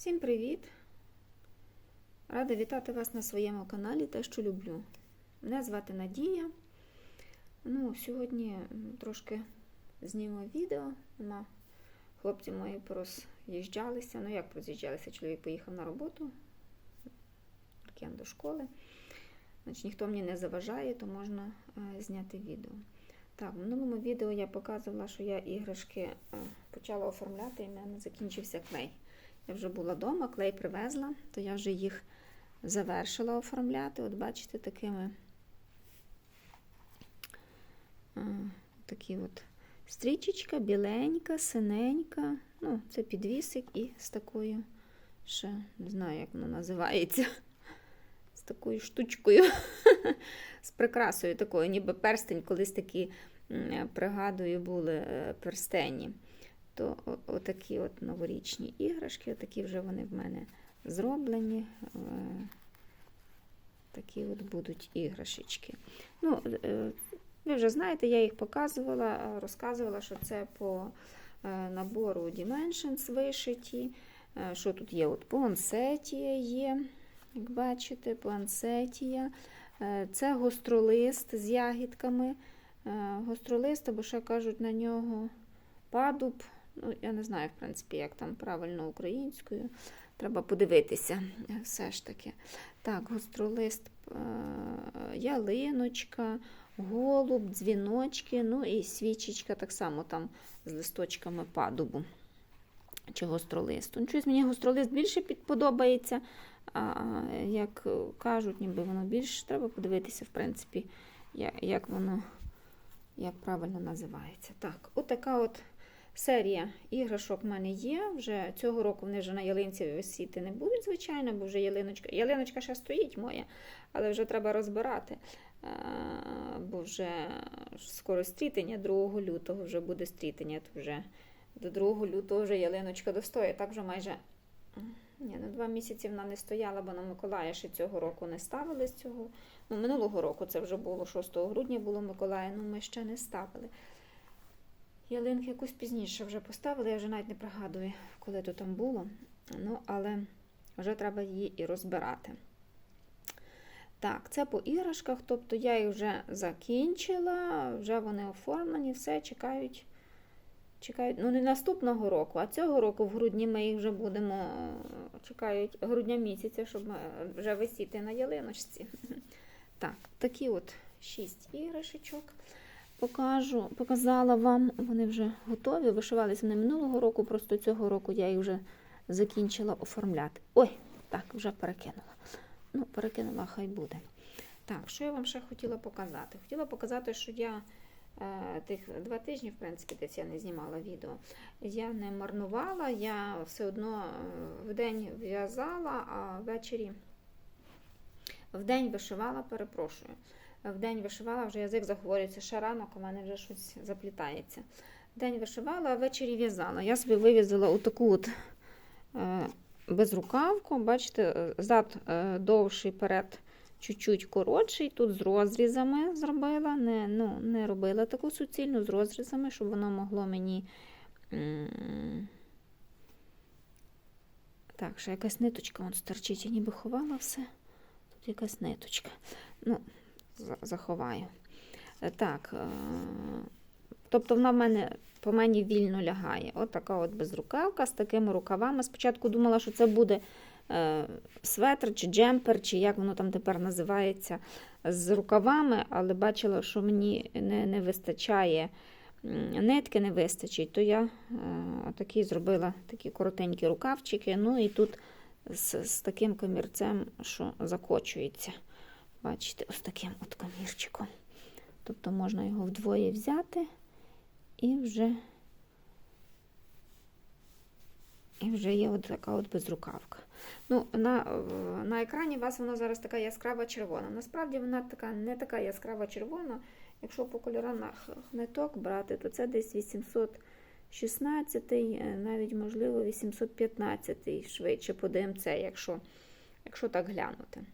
Всім привіт! Рада вітати вас на своєму каналі Те, що люблю. Мене звати Надія. Ну, Сьогодні трошки зніму відео. Нема. Хлопці мої пороз'їжджалися. Ну, як пороз'їжджалися? Чоловік поїхав на роботу, Аркен до школи. Значить, ніхто мені не заважає, то можна е, зняти відео. Так, в минулому відео я показувала, що я іграшки е, почала оформляти і в мене закінчився клей. Я вже була вдома, клей привезла, то я вже їх завершила оформляти. От бачите, такими такі от стрічечка, біленька, синенька. Ну, це підвісик і з такою, ще не знаю, як воно називається. З такою штучкою, з прикрасою такою, ніби перстень, колись такі, пригадую, були е, перстені то отакі от новорічні іграшки, отакі вже вони в мене зроблені. Е, Такі от будуть іграшечки. Ну, е, ви вже знаєте, я їх показувала, розказувала, що це по е, набору Dimensions вишиті. Що тут є? От Пуансетія є, як бачите, пуансетія. Це гостролист з ягідками. Гостролист, або ще кажуть на нього падуб. Ну, я не знаю, в принципі, як там правильно українською. Треба подивитися все ж таки. Так, гостролист, е, ялиночка, голуб, дзвіночки, ну і свічечка так само там з листочками падубу чи гостролисту. Ну, щось мені гостролист більше підподобається. А, як кажуть, ніби воно більше треба подивитися, в принципі, як воно як правильно називається. Так, отака от серія іграшок в мене є. Вже цього року вони вже на ялинці висіти не будуть, звичайно, бо вже ялиночка. Ялиночка ще стоїть моя, але вже треба розбирати. е, Бо вже скоро стрітення, 2 лютого вже буде стрітення. То вже до 2 лютого вже ялиночка достоїть. Так вже майже ні, на два місяці вона не стояла, бо на Миколая ще цього року не ставили з цього. Ну, минулого року це вже було 6 грудня було Миколая, ну ми ще не ставили. Ялинки якусь пізніше вже поставили, я вже навіть не пригадую, коли то там було. Ну, але вже треба її і розбирати. Так, це по іграшках, тобто я їх вже закінчила, вже вони оформлені, все чекають. Чекають, ну не наступного року, а цього року в грудні ми їх вже будемо чекають грудня місяця, щоб е, вже висіти на ялиночці. Так, такі от шість іграшечок покажу, показала вам. Вони вже готові. Вишивалися вони минулого року, просто цього року я їх вже закінчила оформляти. Ой, так, вже перекинула. Ну, перекинула, хай буде. Так, що я вам ще хотіла показати? Хотіла показати, що я е, тих два тижні, в принципі, десь я не знімала відео. Я не марнувала, я все одно е, вдень в'язала, а ввечері вдень вишивала, перепрошую. Вдень вишивала, вже язик заговорюється, ще ранок у мене вже щось заплітається. Вдень вишивала, а ввечері в'язала. Я собі вив'язала отаку от е, безрукавку. Бачите, е, зад е, довший, перед чуть-чуть коротший. Тут з розрізами зробила. Не, ну, не робила таку суцільну з розрізами, щоб воно могло мені. Так, ще якась ниточка вон стерчить, я ніби ховала все. Тут якась ниточка. Ну, заховаю. Е, Так. е, Тобто вона в мене по мені вільно лягає. От така от безрукавка з такими рукавами. Спочатку думала, що це буде е, светр чи джемпер, чи як воно там тепер називається, з рукавами, але бачила, що мені не, не вистачає нитки, не вистачить, то я е, такі зробила такі коротенькі рукавчики. Ну і тут з, з таким комірцем, що закочується. Бачите, ось таким от комірчиком. Тобто можна його вдвоє взяти і вже, і вже є от така от безрукавка. Ну, на, на екрані у вас вона зараз така яскрава червона. Насправді вона така не така яскрава червона. Якщо по кольорах ниток брати, то це десь 816, е, навіть можливо 815 швидше по ДМЦ, якщо, якщо так глянути.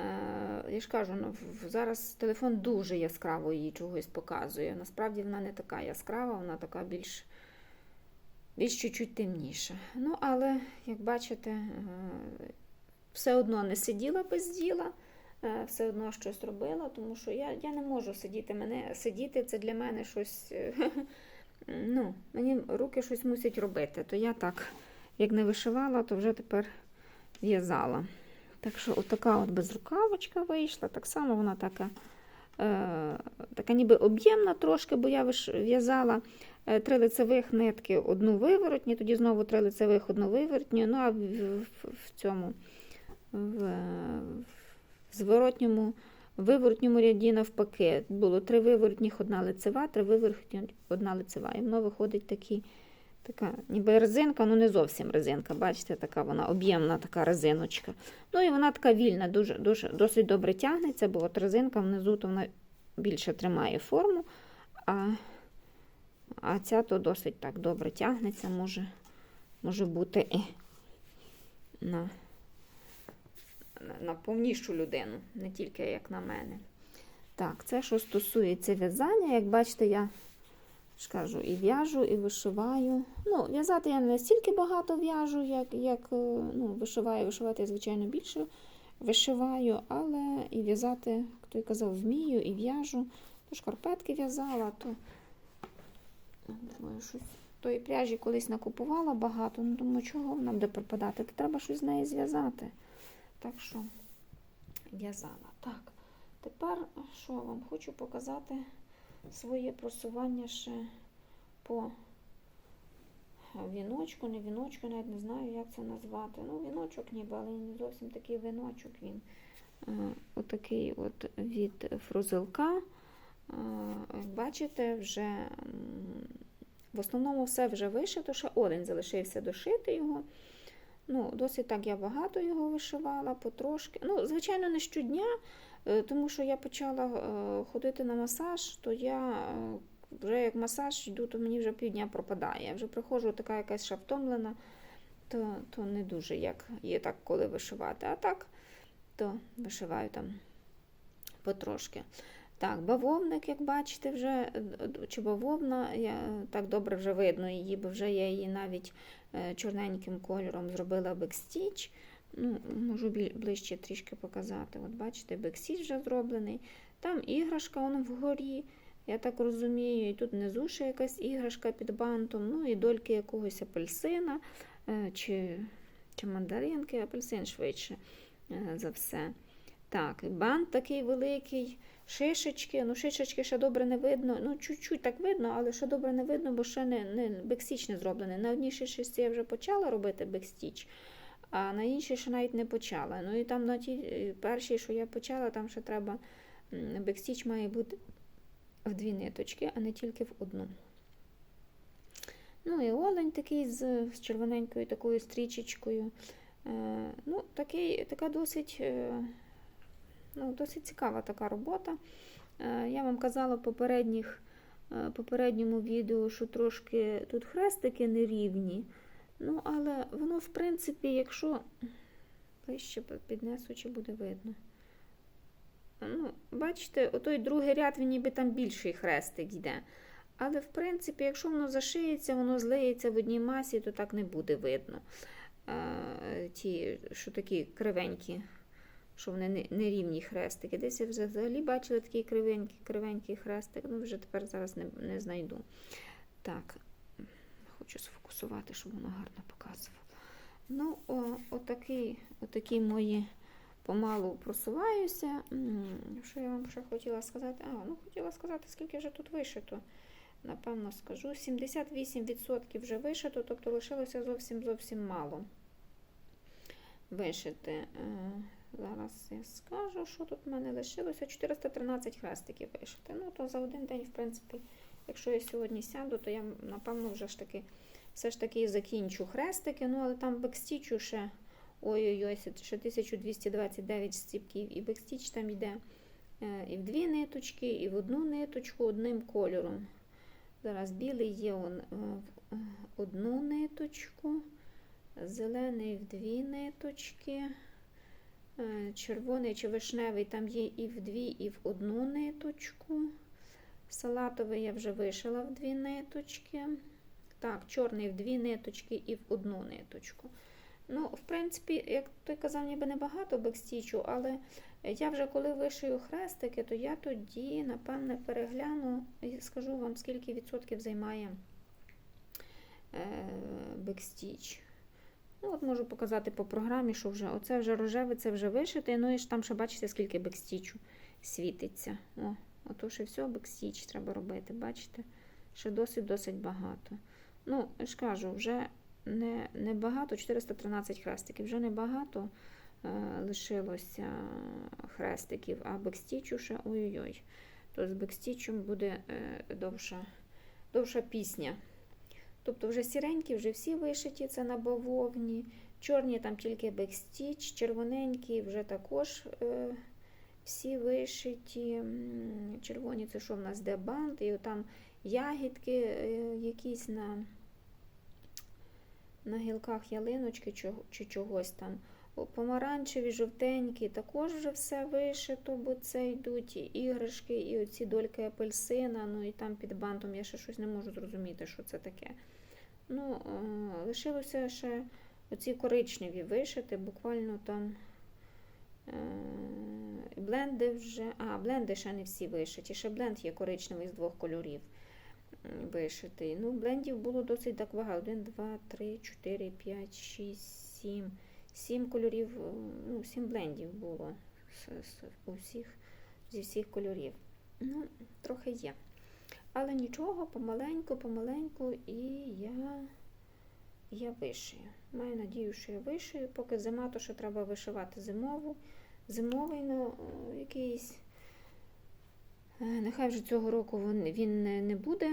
Е, Я ж кажу, ну, зараз телефон дуже яскраво її чогось показує. Насправді вона не така яскрава, вона така більш більш чуть-чуть темніша. Ну, але, як бачите, е, все одно не сиділа без діла, е, все одно щось робила, тому що я, я не можу сидіти. Мене сидіти це для мене щось. Ну, мені руки щось мусять робити. То я так, як не вишивала, то вже тепер в'язала. Так що отака от безрукавочка вийшла. Так само вона така, е, така ніби об'ємна трошки, бо я в'язала е, три лицевих нитки, одну виворотні, тоді знову три лицевих, одну виворотню. Ну а в, в, в цьому в, в зворотньому виворотньому ряді навпаки. Було три виворотніх, одна лицева, три виворотні, одна лицева. І воно виходить такі, така, ніби резинка, ну не зовсім резинка. Бачите, така вона об'ємна така резиночка. Ну і вона така вільна, дуже, дуже, досить добре тягнеться, бо от резинка внизу то вона більше тримає форму, а, а ця то досить так добре тягнеться, може, може бути і на на- повнішу людину, не тільки як на мене. Так, це що стосується в'язання, як бачите, я ж кажу, і в'яжу, і вишиваю. Ну, в'язати я не настільки багато в'яжу, як, як е, ну, вишиваю. Вишивати я, звичайно, більше вишиваю, але і в'язати, хто й казав, вмію, і в'яжу. То шкарпетки в'язала, то думаю, щось тої пряжі колись накупувала багато. Ну, думаю, чого вона буде пропадати? То треба щось з неї зв'язати. Так що в'язала. Так, тепер що вам хочу показати своє просування ще по віночку, не віночку, навіть не знаю, як це назвати. Ну, віночок ніби, але не зовсім такий віночок він. Е, Отакий от від фрузелка. Е, бачите, вже в основному все вже вишито, ще один залишився дошити його. Ну, досить так я багато його вишивала, потрошки. Ну, звичайно, не щодня, тому що я почала е, ходити на масаж, то я е, вже як масаж йду, то мені вже півдня пропадає. Я вже приходжу така якась ще втомлена, то, то не дуже як є так, коли вишивати. А так, то вишиваю там потрошки. Так, бавовник, як бачите, вже е, чи бавовна, я, так добре вже видно її, бо вже я її навіть е, чорненьким кольором зробила бекстіч. Ну, можу ближче трішки показати. От бачите, бекстіч вже зроблений. Там іграшка воно вгорі, я так розумію, і тут внизу ще якась іграшка під бантом, ну і дольки якогось апельсина е, чи, чи мандаринки, апельсин швидше е, за все. Так, бант такий великий, шишечки. Ну, шишечки ще добре не видно. Ну, чуть-чуть так видно, але ще добре не видно, бо ще не, не бекстіч не зроблений. На одній шишечці я вже почала робити бекстіч, а на іншій ще навіть не почала. Ну і там на тій е, першій, що я почала, там ще треба бекстіч має бути в дві ниточки, а не тільки в одну. Ну і олень такий з, з червоненькою такою стрічечкою. Е, ну, такий, така досить, е, ну, досить цікава така робота. Е, я вам казала в е, попередньому відео, що трошки тут хрестики нерівні. Ну, але воно, в принципі, якщо ближче піднесу, чи буде видно. Ну, бачите, отой другий ряд, він ніби там більший хрестик йде. Але, в принципі, якщо воно зашиється, воно злиється в одній масі, то так не буде видно. Е, ті, що такі кривенькі, що вони не- нерівні хрестики. Десь я взагалі бачила такий кривенький, кривенький хрестик, ну вже тепер зараз не, не знайду. Так, хочу сфокусувати, щоб воно гарно показувало. Ну, о, отакий, отакі мої помалу просуваюся. Що я вам ще хотіла сказати? А, ну хотіла сказати, скільки вже тут вишито. Напевно, скажу. 78% вже вишито, тобто лишилося зовсім зовсім мало вишити. Е, Зараз я скажу, що тут в мене лишилося. 413 хрестиків вишити. Ну, то за один день, в принципі, якщо я сьогодні сяду, то я, напевно, вже ж таки все ж таки закінчу хрестики. Ну, але там бекстічу ще. Ой-ой-ой, ще 1229 стіпків, і бекстіч там йде е, і в дві ниточки, і в одну ниточку одним кольором. Зараз білий є он, е, в е, одну ниточку, зелений в дві ниточки, червоний чи вишневий там є і в дві, і в одну ниточку. Салатовий я вже вишила в дві ниточки. Так, чорний в дві ниточки і в одну ниточку. Ну, в принципі, як той казав, ніби небагато бекстічу, але я вже коли вишию хрестики, то я тоді, напевне, перегляну і скажу вам, скільки відсотків займає е, бекстіч. Ну, от можу показати по програмі, що вже оце вже рожеве, це вже вишите. Ну і ж там ще бачите, скільки бекстічу світиться. О, отож і все, бекстіч треба робити, бачите? Ще досить-досить багато. Ну, я ж кажу, вже не, не багато, 413 хрестиків, вже не багато е, лишилося хрестиків, а бекстічу ще ой-ой-ой. То з бекстічем буде е, довша, довша пісня. Тобто вже сіренькі, вже всі вишиті, це на бавовні. Чорні там тільки бекстіч, червоненькі вже також е, всі вишиті. Червоні це що в нас де бант, і там ягідки е, якісь на, на гілках ялиночки чи, чогось там. Помаранчеві, жовтенькі, також вже все вишито, бо це йдуть і іграшки, і оці дольки апельсина, ну і там під бантом я ще щось не можу зрозуміти, що це таке. Ну, е, лишилося ще оці коричневі вишити, буквально там е, бленди вже. А, бленди ще не всі вишиті. Ще бленд є коричневий з двох кольорів вишитий. Ну, блендів було досить так багато. 1, 2, 3, 4, 5, 6, 7. Сім кольорів, е, ну, сім блендів було у всіх, зі всіх кольорів. Ну, трохи є. Але нічого, помаленьку, помаленьку, і я, я вишию. Маю надію, що я вишию. Поки зима, то ще треба вишивати зимову. Зимовий ну, е, якийсь. Е, Нехай вже цього року він, не, буде.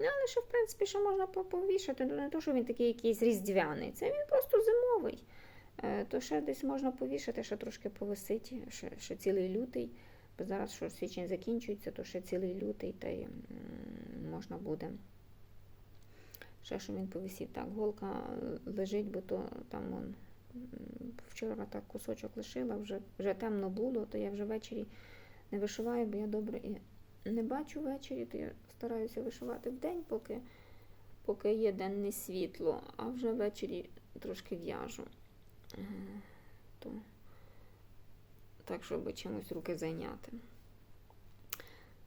Ну, але ще, в принципі, що можна по- повішати. Ну, не то, що він такий якийсь різдвяний. Це він просто зимовий. Е, То ще десь можна повішати, ще трошки повисить, ще, ще цілий лютий. Бо зараз що січень закінчується, то ще цілий лютий, та й можна буде. Ще що він повисів. Так, голка лежить, бо то там он, вчора так кусочок лишила, вже, вже темно було, то я вже ввечері не вишиваю, бо я добре і не бачу ввечері, то я стараюся вишивати вдень, поки, поки є денне світло, а вже ввечері трошки в'яжу. То, так, щоб чимось руки зайняти.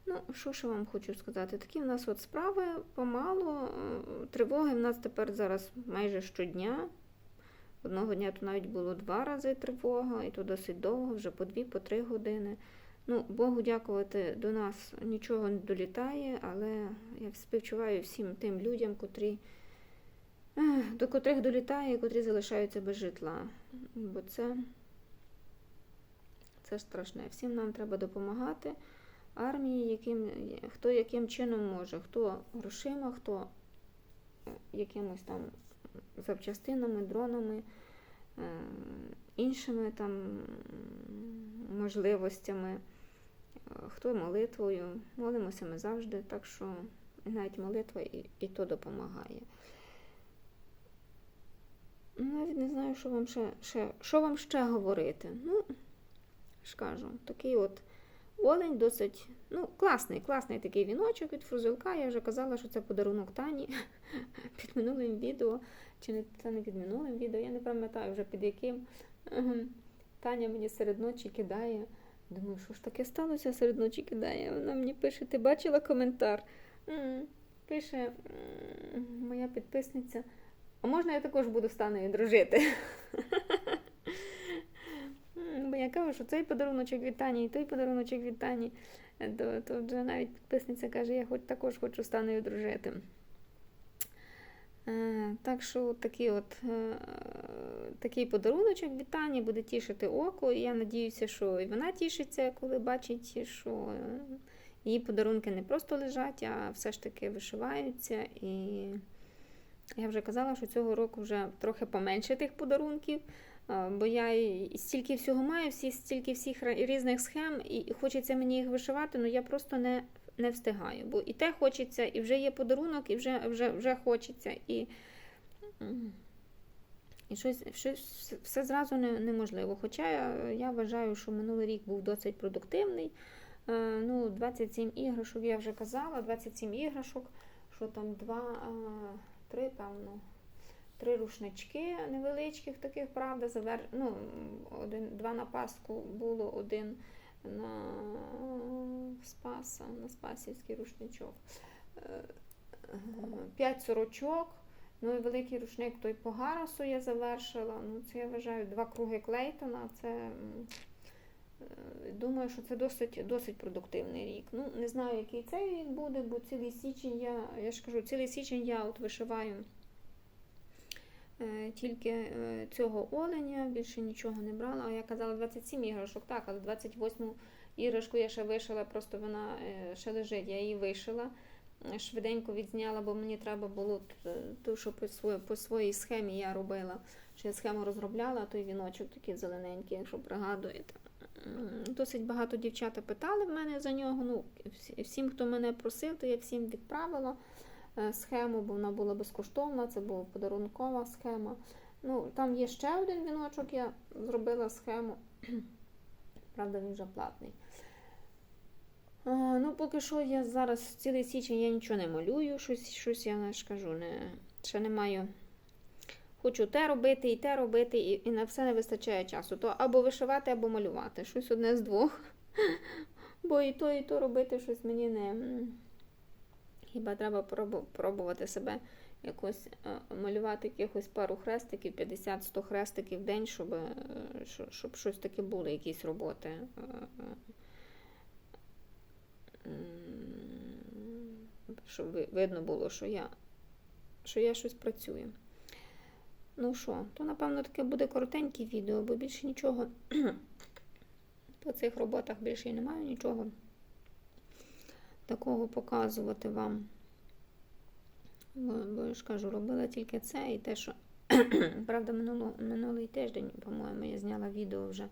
Ну, що ще вам хочу сказати? Такі в нас от справи помалу. е, Тривоги в нас тепер зараз майже щодня. Одного дня то навіть було два рази тривога, і то досить довго, вже по дві, по три години. Ну, Богу дякувати, до нас нічого не долітає, але я співчуваю всім тим людям, котрі, до котрих долітає котрі залишаються без житла. Бо це, це страшне. Всім нам треба допомагати. Армії, яким, хто яким чином може, хто грошима, хто е, якимось там запчастинами, дронами, е, іншими там можливостями, хто молитвою. Молимося ми завжди, так що навіть молитва і, і то допомагає. Навіть не знаю, що вам ще, ще, що вам ще говорити. Ну, ж кажу, такий от олень досить ну, класний, класний такий віночок від фрузилка. Я вже казала, що це подарунок Тані під минулим відео. Чи не це не під минулим відео, я не пам'ятаю вже під яким. Ем, Таня мені серед ночі кидає. Думаю, що ж таке сталося серед ночі кидає. Вона мені пише, ти бачила коментар? Пише моя підписниця. А можна я також буду з Танею дружити? Бо я кажу, що цей подаруночок від і той подаруночок від то вже навіть підписниця каже, я хоч також хочу з Танею дружити. Е, Так що такий от е, такий подаруночок від буде тішити око. І я надіюся, що і вона тішиться, коли бачить, що її подарунки не просто лежать, а все ж таки вишиваються. І я вже казала, що цього року вже трохи поменше тих подарунків. е, Бо я стільки всього маю, стільки всіх різних схем, і хочеться мені їх вишивати, але я просто не, не встигаю. Бо і те хочеться, і вже є подарунок, і вже, вже, вже хочеться. І, і щось, щось все зразу не, неможливо. Хоча я, я вважаю, що минулий рік був досить продуктивний. Е, Ну, 27 іграшок, я вже казала, 27 іграшок, що там два, а, три, певно. Три рушнички невеличких, таких, правда, завер... ну, один, два на Пасху було, один на Спаса, на Спасівський рушничок. Е, П'ять сорочок, ну і великий рушник той по Гарасу я завершила. Ну, це я вважаю два круги Клейтона. Це е, думаю, що це досить, досить продуктивний рік. Ну, не знаю, який цей рік буде, бо цілий січень я, я ж кажу, цілий січень я от вишиваю. Е, Тільки е, цього оленя, більше нічого не брала. А я казала 27 іграшок, так, але 28 іграшку я ще вишила, просто вона е, ще лежить. Я її вишила, швиденько відзняла, бо мені треба було ту, що по, своїй, по своїй схемі я робила. Що я схему розробляла, той віночок такий зелененький, якщо пригадуєте. Досить багато дівчата питали в мене за нього. Ну, всім, хто мене просив, то я всім відправила схему, бо вона була безкоштовна, це була подарункова схема. Ну, там є ще один віночок, я зробила схему. Правда, він вже платний. Ну, поки що я зараз цілий січень я нічого не малюю, щось, щось я не ж не, ще не маю. Хочу те робити і те робити, і, і на все не вистачає часу. То або вишивати, або малювати. Щось одне з двох. Бо і то, і то робити щось мені не. Хіба треба пробу- пробувати себе якось е, малювати якихось пару хрестиків, 50-100 хрестиків в день, щоб, е, щоб щось таке було, якісь роботи. е, Щоб видно було, що я, що я щось працюю. Ну що, то напевно таке буде коротеньке відео, бо більше нічого по цих роботах більше і немає нічого такого показувати вам. Бо, бо я ж кажу, робила тільки це і те, що правда, минуло, минулий тиждень, по-моєму, я зняла відео вже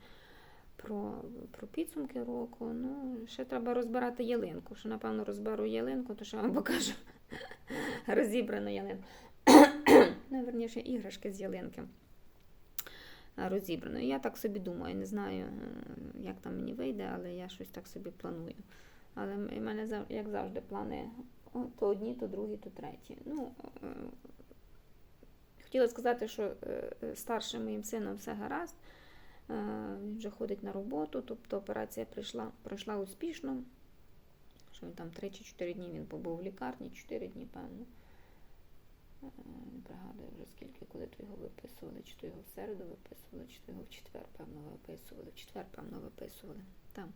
про, про підсумки року. Ну, ще треба розбирати ялинку. Що, напевно, розберу ялинку, то ще вам покажу розібрану ялинку. ну, верніше, іграшки з ялинки. Розібрано. Я так собі думаю, не знаю, як там мені вийде, але я щось так собі планую. Але в мене, як завжди, плани то одні, то другі, то треті. Ну, е, хотіла сказати, що е, старшим моїм сином все гаразд. Е, Він вже ходить на роботу, тобто операція прийшла, пройшла успішно. Що він там 3 чи 4 дні він побув в лікарні, 4 дні, певно. Не пригадую вже скільки, коли то його виписували, чи то його в середу виписували, чи то його в четвер, певно, виписували. В четвер, певно, виписували. Там.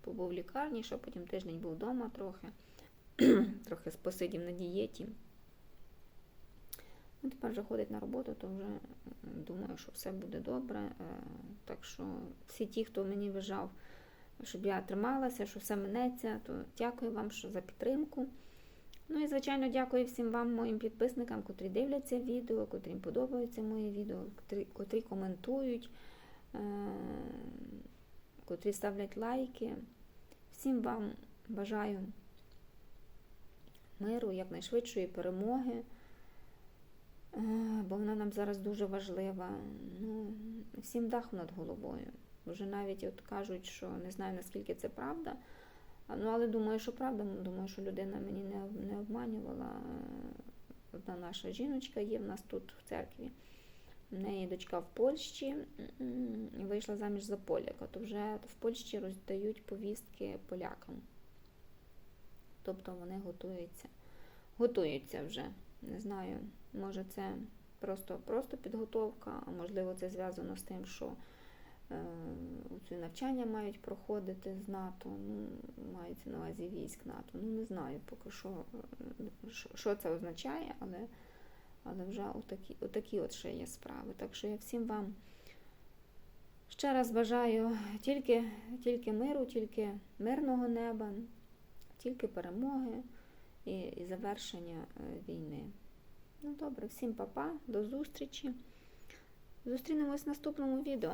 Побув в лікарні, що потім тиждень був вдома трохи. трохи посидів на дієті. Ну, тепер вже ходить на роботу, то вже думаю, що все буде добре. Е, Так що всі ті, хто мені вважав, щоб я трималася, що все минеться, то дякую вам що за підтримку. Ну і, звичайно, дякую всім вам, моїм підписникам, котрі дивляться відео, котрим подобаються мої відео, котрі, котрі коментують, котрі ставлять лайки. Всім вам бажаю миру, якнайшвидшої перемоги, е, бо вона нам зараз дуже важлива. Ну, всім дах над головою. Вже навіть от кажуть, що не знаю наскільки це правда. Ну, але думаю, що правда, думаю, що людина мені не, не обманювала. Одна наша жіночка є в нас тут в церкві. В неї дочка в Польщі і вийшла заміж за поляка, то вже в Польщі роздають повістки полякам. Тобто вони готуються. Готуються вже. Не знаю, може це просто, просто підготовка, а можливо це зв'язано з тим, що е, ці навчання мають проходити з НАТО, ну, мається на увазі військ НАТО. Ну, не знаю поки що, е, що, що це означає, але, але вже отакі, от ще є справи. Так що я всім вам ще раз бажаю тільки, тільки миру, тільки мирного неба, тільки перемоги і, і завершення е, війни. Ну добре, всім па-па, до зустрічі. Зустрінемось в наступному відео.